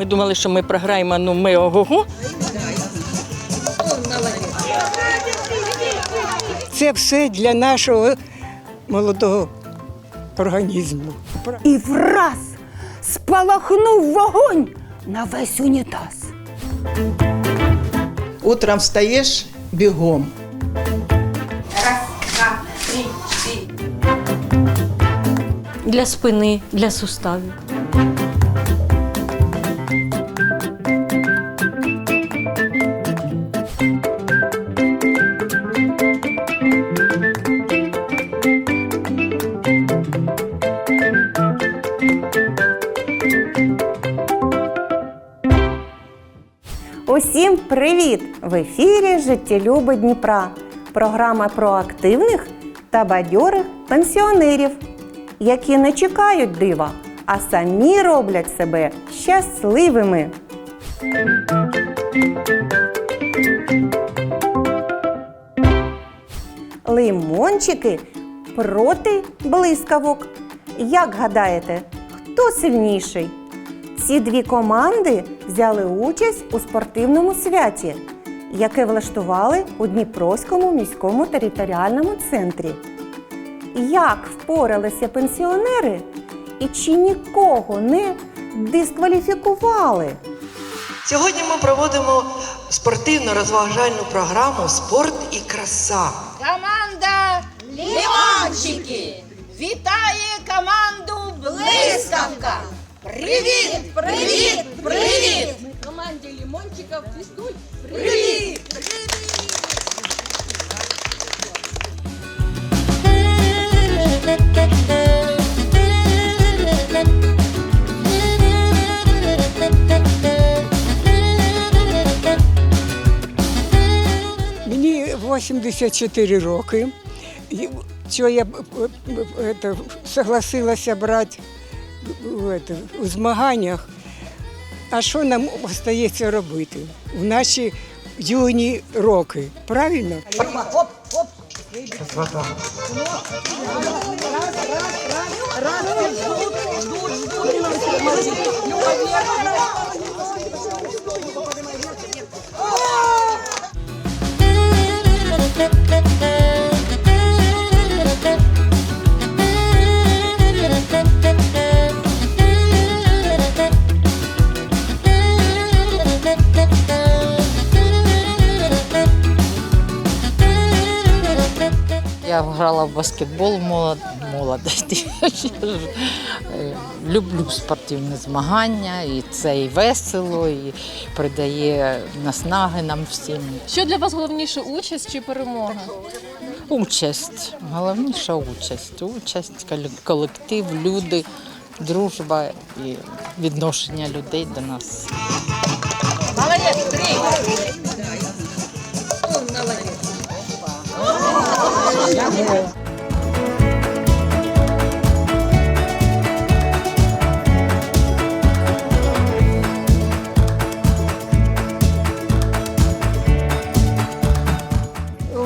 Ми думали, що ми програємо, ну ми ого-го. Це все для нашого молодого організму. І враз спалахнув вогонь на весь унітаз. Утром встаєш бігом. для спини, для суставів. Привіт! В ефірі Життєлюби Дніпра. Програма про активних та бадьорих пенсіонерів, які не чекають дива, а самі роблять себе щасливими. Лимончики проти блискавок. Як гадаєте, хто сильніший? Ці дві команди взяли участь у спортивному святі, яке влаштували у Дніпровському міському територіальному центрі. Як впоралися пенсіонери і чи нікого не дискваліфікували? Сьогодні ми проводимо спортивно-розважальну програму Спорт і краса. Команда Лімончики вітає команду Блискавка. Привіт, привіт, привіт! Команді Лімончиків фізкульт. Привіт! Мені 84 роки. І Що я б- б- б- это, согласилася брати в это, у змаганнях. А що нам остається робити в наші юні роки? Правильно? Я грала в баскетбол молод... молодості. Люблю спортивні змагання, і це і весело, і придає наснаги нам всім. Що для вас головніше участь чи перемога? Участь. Головніше участь. Участь, колектив, люди, дружба і відношення людей до нас. Молодець, три! У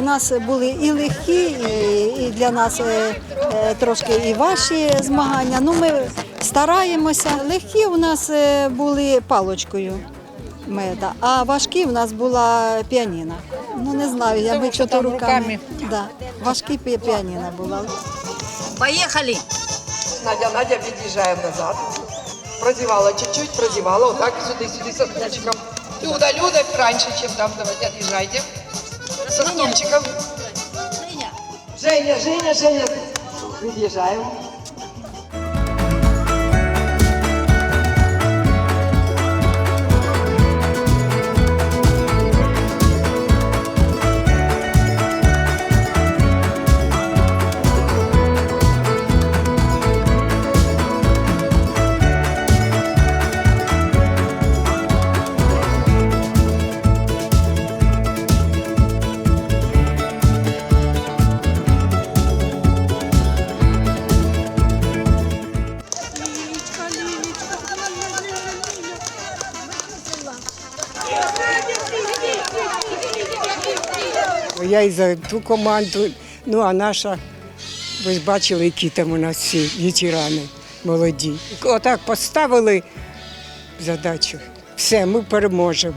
нас були і легкі, і, для нас е, е, трошки і важчі змагання. Ну, ми стараємося. Легкі у нас е, були палочкою меда, а важкі у нас була піаніна. Ну не знаю, я би що то руками. Да, важкі пі- піаніна була. Поїхали! Надя, Надя, від'їжджаємо назад. Продівала чуть-чуть, продівала. Отак, сюди, сюди, з стульчиком. Люда, Люда, раніше, ніж там. Давайте, від'їжджайте. Со стульчиком. Женя, Женя, Женя. Від'їжджаємо. Я і за ту команду, ну а наша, ви ж бачили, які там у нас всі ветерани молоді. Отак поставили задачах. Все, ми переможемо.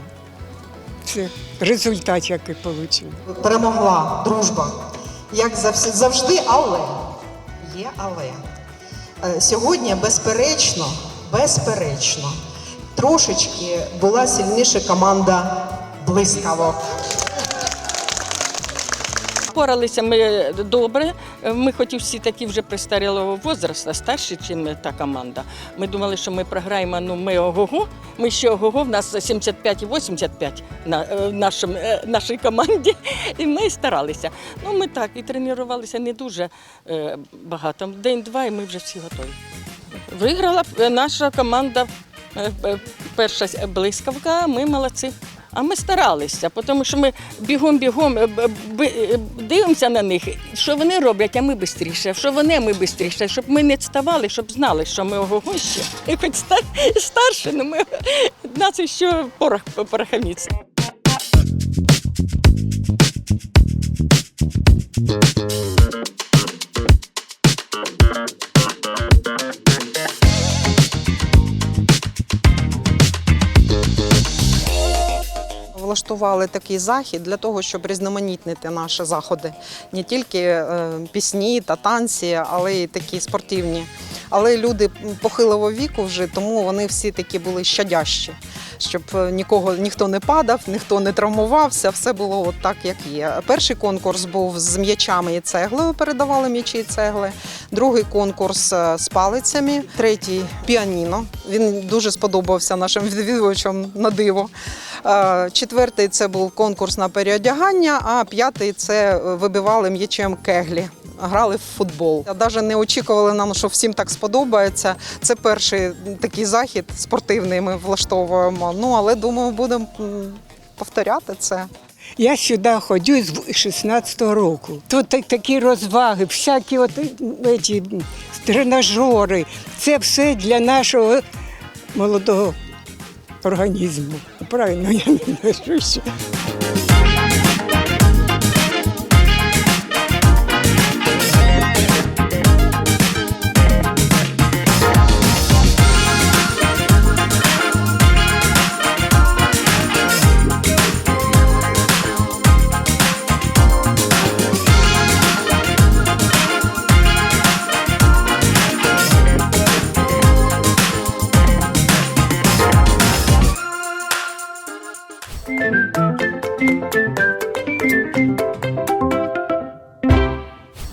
Це результат, який отримали. перемогла дружба. Як завжди, але є але. Е, Сьогодні, безперечно, безперечно, трошечки була сильніша команда блискавок. Поралися ми добре. Ми хоч і всі такі вже пристарілого возрасту, старші, ніж та команда. Ми думали, що ми програємо, ну ми ого-го. Ми ще ого-го, в нас 75 і 85 на е, нашому, е, нашій команді. І ми старалися. Ну ми так і тренувалися не дуже е, багато. День-два, і ми вже всі готові. Виграла е, наша команда е, е, перша блискавка, ми молодці. А ми старалися, тому що ми бігом-бігом е, е, дивимося на них, що вони роблять, а ми швидше, що вони, ми швидше, щоб ми не відставали, щоб знали, що ми ого ще. І хоч стар, старше, але ми нас ще порох порохаміться. Влаштували такий захід для того, щоб різноманітнити наші заходи. Не тільки е, пісні та танці, але й такі спортивні. Але люди похилого віку вже, тому вони всі такі були щадящі, щоб е, нікого ніхто не падав, ніхто не травмувався, все було от так, як є. Перший конкурс був з м'ячами і цеглою, передавали м'ячі і цегли. Другий конкурс е, з палицями, третій піаніно. Він дуже сподобався нашим відвідувачам на диво. Е, Четвертий це був конкурс на переодягання, а п'ятий це е, вибивали м'ячем кеглі. Грали в футбол. Навіть не очікували нам, що всім так сподобається. Це перший такий захід спортивний. Ми влаштовуємо. Ну але думаю, будемо повторяти це. Я сюди ходжу з 16-го року. Тут такі розваги, всякі от, е, ці, тренажери. Це все для нашого молодого організму. Правильно, я не знаю, що ще.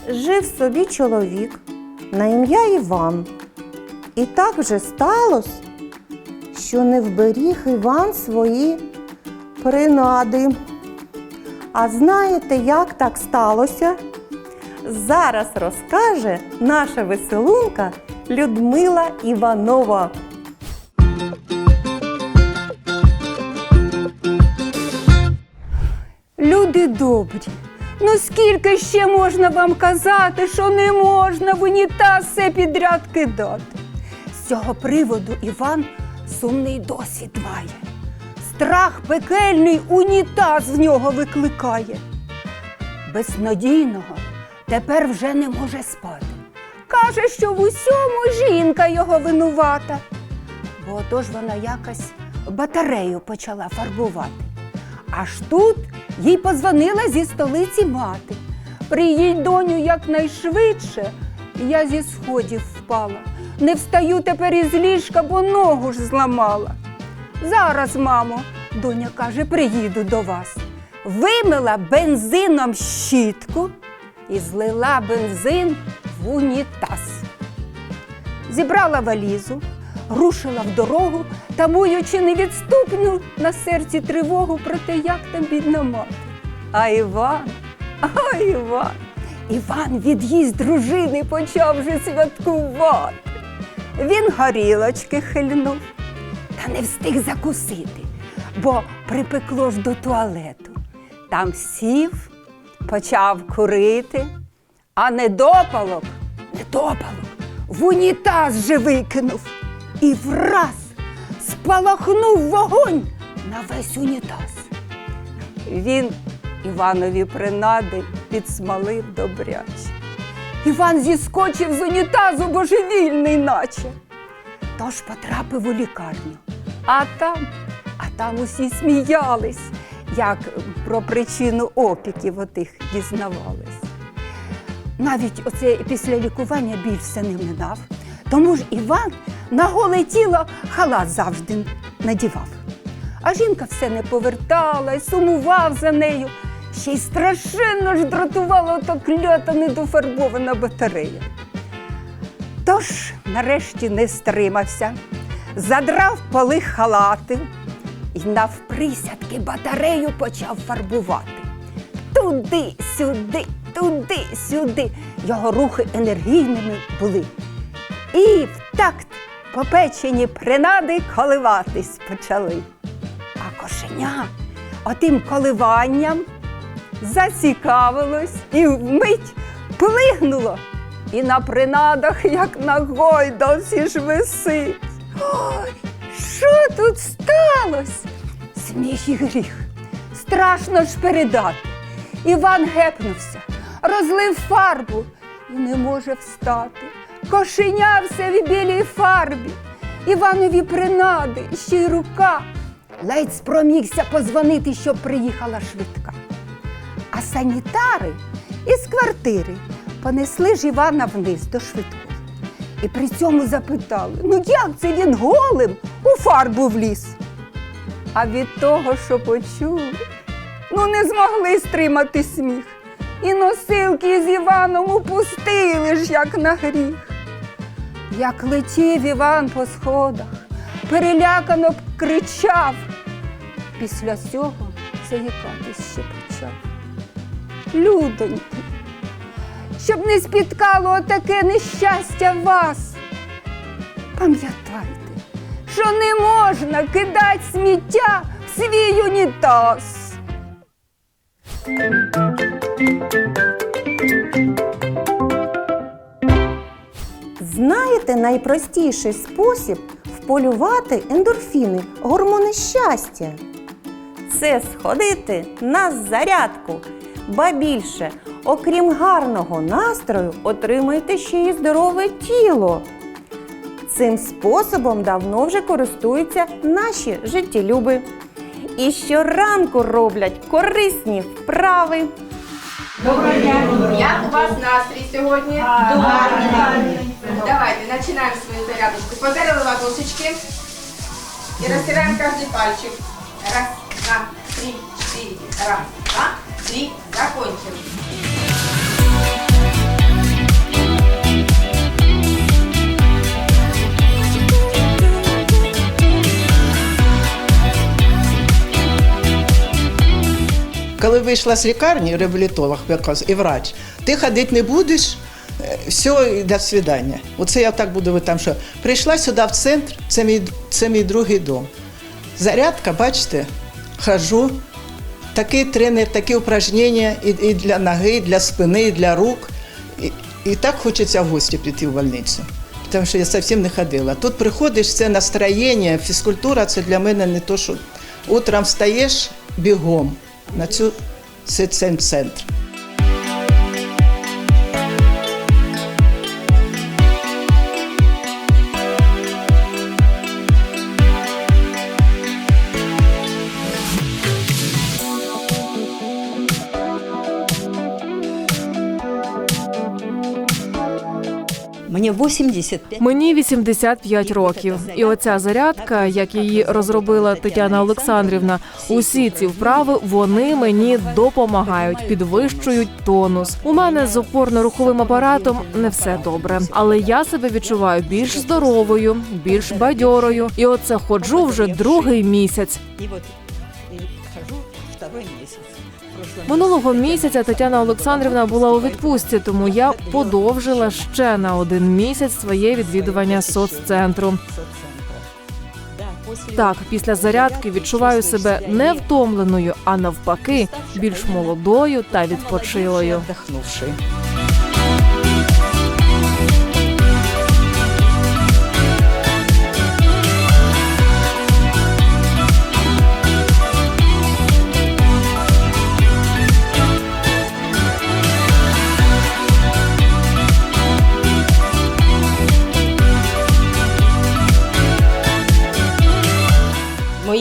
Жив собі чоловік на ім'я Іван. І так вже сталося, що не вберіг Іван свої принади. А знаєте, як так сталося? Зараз розкаже наша веселунка Людмила Іванова. Люди добрі, ну скільки ще можна вам казати, що не можна в унітаз все підряд кидати? З цього приводу Іван сумний досвід має. Страх пекельний унітаз в нього викликає. Безнадійного тепер вже не може спати. Каже, що в усьому жінка його винувата. Бо отож вона якось батарею почала фарбувати. Аж тут їй позвонила зі столиці мати. Приїдь, доню, якнайшвидше. Я зі сходів впала. Не встаю тепер із ліжка, бо ногу ж зламала. Зараз, мамо, доня каже, приїду до вас. Вимила бензином щітку і злила бензин в унітаз. Зібрала валізу, рушила в дорогу, тамуючи невідступну на серці тривогу про те, як там бідна мати. А Іван, а Іван, Іван від'їзд дружини почав вже святкувати. Він горілочки хильнув, та не встиг закусити, бо припекло ж до туалету. Там сів, почав курити, а недопалок, недопалок, в унітаз же викинув і враз спалахнув вогонь на весь унітаз. Він Іванові принади підсмалив добряче. Іван зіскочив з унітазу божевільний, наче. Тож потрапив у лікарню. А там, а там усі сміялись, як про причину опіків отих дізнавались. Навіть оце після лікування біль все не минав. Тому ж Іван на голе тіло халат завжди надівав. А жінка все не поверталась, сумував за нею. Ще й страшенно ж дратувала ото клята недофарбована батарея. Тож, нарешті, не стримався, задрав поли халати і навприсядки батарею почав фарбувати. Туди, сюди, туди, сюди. Його рухи енергійними були. І в такт попечені принади коливатись почали. А кошеня отим коливанням зацікавилось і вмить плигнуло. І на принадах, як на гойдалці ж висить. Ой, що тут сталося? Сміх і гріх. Страшно ж передати. Іван гепнувся, розлив фарбу і не може встати. Кошенявся в білій фарбі. Іванові принади, ще й рука. Ледь спромігся позвонити, щоб приїхала швидка. А санітари із квартири понесли ж Івана вниз до швидкої. І при цьому запитали: ну як це він голим у фарбу вліз? А від того, що почули, ну не змогли стримати сміх. І носилки з Іваном упустили ж, як на гріх. Як летів Іван по сходах, перелякано б кричав. Після цього заїкатись ще почав. Людоньки, щоб не спіткало таке нещастя вас. Пам'ятайте, що не можна кидати сміття в свій унітаз. Знаєте найпростіший спосіб вполювати ендорфіни, гормони щастя? Це сходити на зарядку. Ба більше, окрім гарного настрою, отримайте ще й здорове тіло. Цим способом давно вже користуються наші життєлюби. І щоранку роблять корисні вправи. Як у вас настрій сьогодні? Гарний. Давайте, починаємо свою зарядочку. Подарили ладошечки і розтираємо кожен пальчик. Раз, два, три, четыре. Раз, два, три. Закончили. Коли вийшла з лікарні, реабілітолог і врач, ти ходити не будеш, е, все, до свидання. Оце я так буду там, що прийшла сюди в центр, це мій, це мій другий дом. Зарядка, бачите, хожу. Такий тренер, такі упражнення і, і для ноги, і для спини, і для рук. І, і так хочеться в гості піти в больницю. Тому що я зовсім не ходила. Тут приходиш, це настроєння, фізкультура це для мене не то, що утром встаєш бігом на цю це цей центр. Мені 85. Мені 85 років, і оця зарядка, як її розробила Тетяна Олександрівна, усі ці вправи вони мені допомагають, підвищують тонус. У мене з опорно-руховим апаратом не все добре, але я себе відчуваю більш здоровою, більш бадьорою, і оце ходжу вже другий місяць. І от хожу второй місяць. Минулого місяця Тетяна Олександрівна була у відпустці, тому я подовжила ще на один місяць своє відвідування соццентру. Так, після зарядки відчуваю себе не втомленою, а навпаки, більш молодою та відпочилою.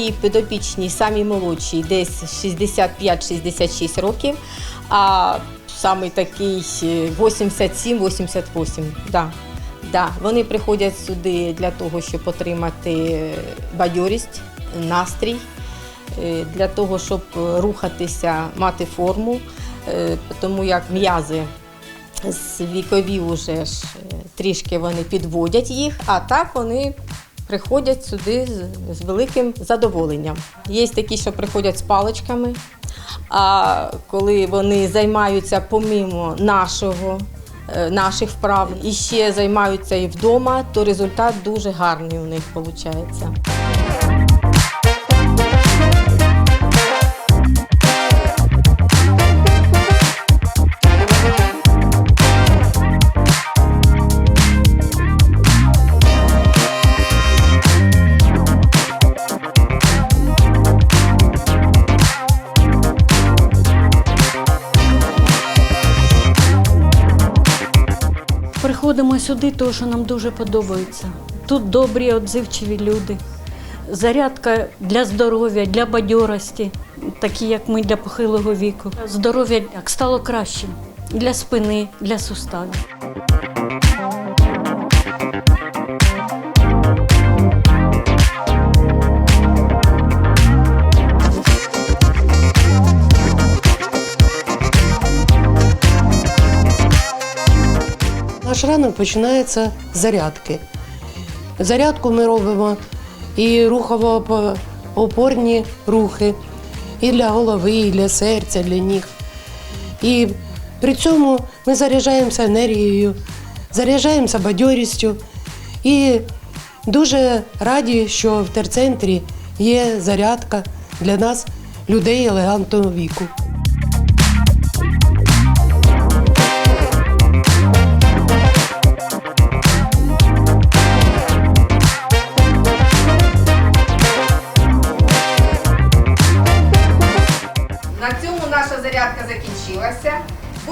Мої підопічні, самі молодші, десь 65-66 років, а самий такий е, 87-88. Да. Да. Вони приходять сюди для того, щоб отримати е, бадьорість, настрій, е, для того, щоб е, рухатися, мати форму, е, тому як м'язи з вікові вже ж е, трішки вони підводять їх, а так вони приходять сюди з, з великим задоволенням. Є такі, що приходять з паличками, а коли вони займаються помимо нашого, е, наших вправ і ще займаються і вдома, то результат дуже гарний у них виходить. Приходимо сюди, тому що нам дуже подобається. Тут добрі, відзивчиві люди. Зарядка для здоров'я, для бадьорості, такі як ми для похилого віку. Здоров'я як стало кращим для спини, для суставів. Ранок починається зарядки. Зарядку ми робимо і рухово-опорні рухи, і для голови, і для серця, для ніг. І при цьому ми заряджаємося енергією, заряджаємося бадьорістю. І дуже раді, що в терцентрі є зарядка для нас, людей елегантного віку.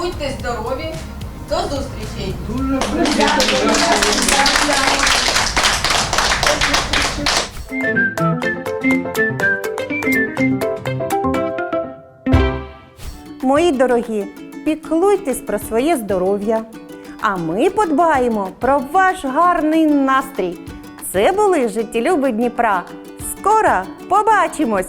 Будьте здорові. До зустрічі. Мої дорогі, піклуйтесь про своє здоров'я. А ми подбаємо про ваш гарний настрій. Це були життєлюби Дніпра. Скоро побачимось!